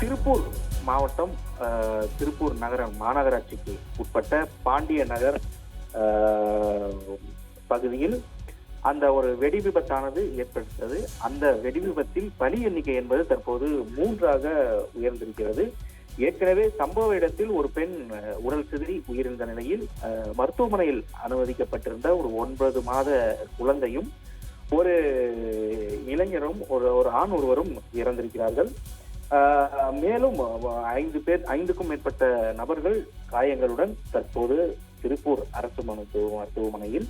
திருப்பூர் மாவட்டம் திருப்பூர் நகர மாநகராட்சிக்கு உட்பட்ட பாண்டிய நகர் பகுதியில் அந்த ஒரு வெடி விபத்தானது ஏற்பட்டது. அந்த வெடி விபத்தில் பலி எண்ணிக்கை என்பது தற்போது மூன்றாக உயர்ந்திருக்கிறது. ஏற்கனவே சம்பவ இடத்தில் ஒரு பெண் உடல் சிதறி உயிரிழந்த நிலையில் மருத்துவமனையில் அனுமதிக்கப்பட்டிருந்த ஒரு ஒன்பது மாத குழந்தையும் ஒரு இளைஞரும் ஒரு ஒரு ஆண் ஒருவரும் இறந்திருக்கிறார்கள். மேலும் ஐந்து பேர் ஐந்துக்கும் மேற்பட்ட நபர்கள் காயங்களுடன் தற்போது திருப்பூர் அரசு மருத்துவ மருத்துவமனையில்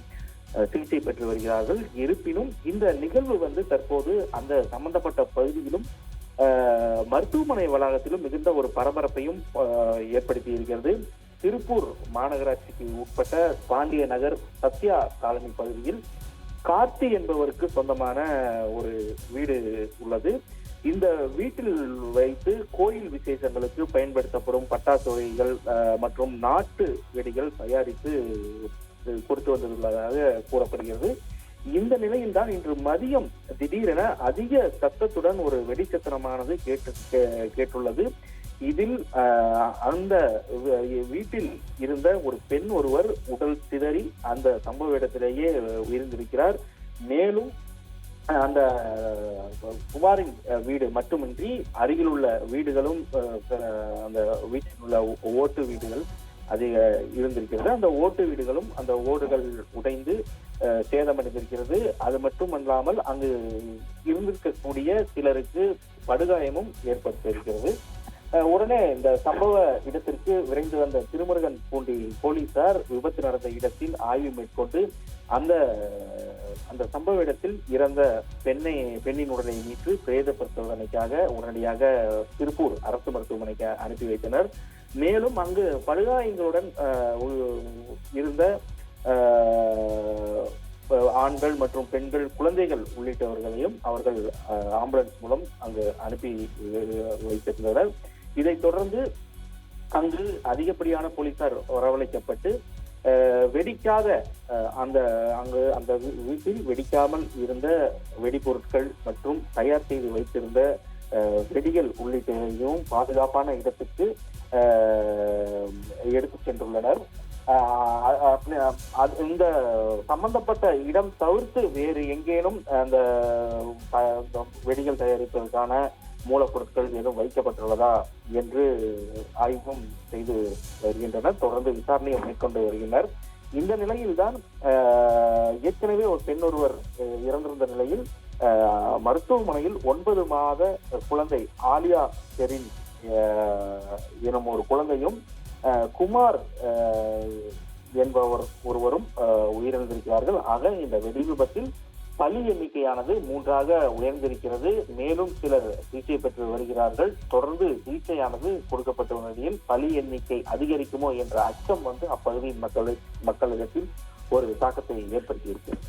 சிகிச்சை பெற்று வருகிறார்கள். இருப்பினும் இந்த நிகழ்வு வந்து தற்போது அந்த சம்பந்தப்பட்ட பகுதியிலும் மருத்துவமனை வளாகத்திலும் மிகுந்த ஒரு பரபரப்பையும் ஏற்படுத்தி இருக்கிறது. திருப்பூர் மாநகராட்சிக்கு உட்பட்ட பாண்டிய நகர் சத்யா காலனி பகுதியில் கார்த்தி என்பவருக்கு சொந்தமான ஒரு வீடு உள்ளது. இந்த வீட்டில் வைத்து கோயில் விசேஷங்களுக்கு பயன்படுத்தப்படும் பட்டாசு வகைகள் மற்றும் நாட்டு வெடிகள் தயாரித்து கொடுத்து வந்துள்ளதாக கூறப்படுகிறது. இந்த நிலையில் தான் இன்று மதியம் திடீரென அதிக சத்தத்துடன் ஒரு வெடிச்சத்திரமானது கேட்டு கே- கேட்டுள்ளது. இதில் அந்த வீட்டில் இருந்த ஒரு பெண் ஒருவர் உடல் சிதறி அந்த சம்பவ இடத்திலேயே உயிர்ந்திருக்கிறார் மேலும் அந்த அஹ், குமாரின் வீடு மட்டுமின்றி அருகில் உள்ள வீடுகளும் அந்த வீட்டில் உள்ள ஓ- ஓட்டு வீடுகள் அது இருந்திருக்கிறது. அந்த ஓட்டு வீடுகளும் அந்த ஓடுகள் உடைந்து சேதமடைந்திருக்கிறது. அது மட்டுமல்லாமல் அங்கு இருந்திருக்கக்கூடிய சிலருக்கு படுகாயமும் ஏற்பட்டிருக்கிறது. உடனே இந்த சம்பவ இடத்திற்கு விரைந்து வந்த திருமுருகன் பூண்டி போலீசார் விபத்து நடந்த இடத்தில் ஆய்வு மேற்கொண்டு அந்த அந்த சம்பவ இடத்தில் இறந்த பெண்ணை பெண்ணின் உடலை மீட்டு பிரேத பரிசோதனைக்காக உடனடியாக திருப்பூர் அரசு மருத்துவமனைக்கு அனுப்பி வைத்தனர். மேலும் அங்கு படுகாயங்களுடன் இருந்த ஆண்கள் மற்றும் பெண்கள் குழந்தைகள் உள்ளிட்டவர்களையும் அவர்கள் ஆம்புலன்ஸ் மூலம் அங்கு அனுப்பி வைத்திருந்தனர். இதைத் தொடர்ந்து அங்கு அதிகப்படியான போலீசார் வரவழைக்கப்பட்டு வெடிக்காத அந்த அங்கு அந்த வீ- வீட்டில் வெடிக்காமல் இருந்த வெடிபொருட்கள் மற்றும் தயார் செய்து வைத்திருந்த வெடிகள் உள்ளிட்டதையும் பாதுகாப்பான இடத்துக்கு எடுத்து சென்றுள்ளனர். அது- இந்த சம்பந்தப்பட்ட இடம் தவிர்த்து வேறு எங்கேனும் அந்த வெடிகள் தயாரிப்பதற்கான மூலப்பொருட்கள் ஏதும் வைக்கப்பட்டுள்ளதா என்று ஆய்வும் செய்து வருகின்றனர். தொடர்ந்து விசாரணையை மேற்கொண்டு வருகின்றனர். இந்த நிலையில்தான் ஏற்கனவே ஒரு பெண் ஒருவர் இறந்திருந்த நிலையில் மருத்துவமனையில் ஒன்பது மாத குழந்தை ஆலியா செரின் எனும் ஒரு குழந்தையும் குமார் என்பவர் ஒருவரும் உயிரிழந்திருக்கிறார்கள். ஆக இந்த வெடி விபத்தில் பலி எண்ணிக்கையானது மூன்றாக உயர்ந்திருக்கிறது. மேலும் சிலர் சிகிச்சை பெற்று வருகிறார்கள். தொடர்ந்து சிகிச்சையானது கொடுக்கப்பட்ட நிலையில் பலி எண்ணிக்கை அதிகரிக்குமோ என்ற அச்சம் வந்து அப்பகுதி மக்கள் மக்களிடத்தில் ஒரு தாக்கத்தை ஏற்படுத்தியிருக்கிறது